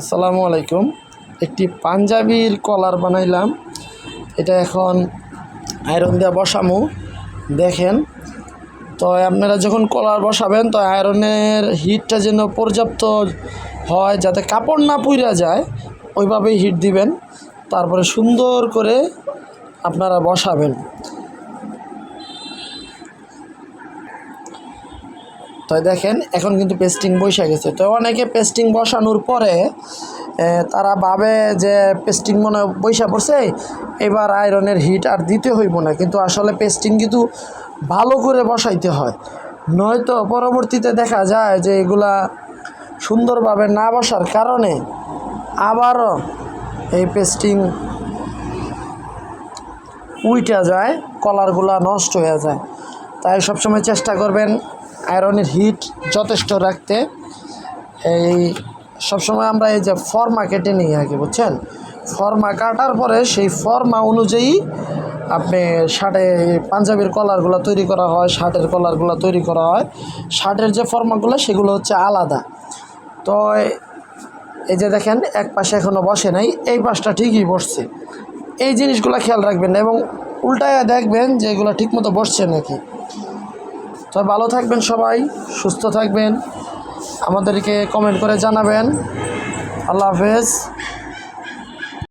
আসসালামু আলাইকুম। একটি পাঞ্জাবির কলার বানাইলাম। এটা এখন আয়রন দেওয়া বসামু। দেখেন, তো আপনারা যখন কলার বসাবেন, তো আয়রনের হিটটা যেন পর্যাপ্ত হয় যাতে কাপড় না পুড়া যায়, ওইভাবেই হিট দিবেন। তারপরে সুন্দর করে আপনারা বসাবেন। তো দেখেন, এখন কিন্তু পেস্টিং বসে গেছে। তো অনেকে পেস্টিং বসানোর পরে তারা ভাবে যে পেস্টিং মনে বৈশা পড়ছে, এবার আয়রনের হিট আর দিতে হইব না। কিন্তু আসলে পেস্টিং কিন্তু ভালো করে বসাইতে হয়। নয়তো পরবর্তীতে দেখা যায় যে এগুলা সুন্দরভাবে না বসার কারণে আবারও এই পেস্টিং উইটা যায় কলারগুলা নষ্ট হয়ে যায়। তাই সবসময় চেষ্টা করবেন আয়রনের হিট যথেষ্ট রাখতে এই সবসময় আমরা এই যে ফর্মা কেটে নিই আগে, বুঝছেন? ফর্মা কাটার পরে সেই ফর্মা অনুযায়ী আপনি শার্টে পাঞ্জাবির কলারগুলো তৈরি করা হয়, শার্টের কলারগুলো তৈরি করা হয়। শার্টের যে ফর্মাগুলো, সেগুলো হচ্ছে আলাদা। তো এই যে দেখেন, এক পাশে এখনও বসে নাই, এই পাশটা ঠিকই বসছে। এই জিনিসগুলো খেয়াল রাখবেন এবং উল্টায় দেখবেন যে এগুলো ঠিকমতো বসছে নাকি। তো ভালো থাকবেন সবাই সুস্থ থাকবেন। আমাদেরকে কমেন্ট করে জানাবেন। আল্লাহ হাফেজ।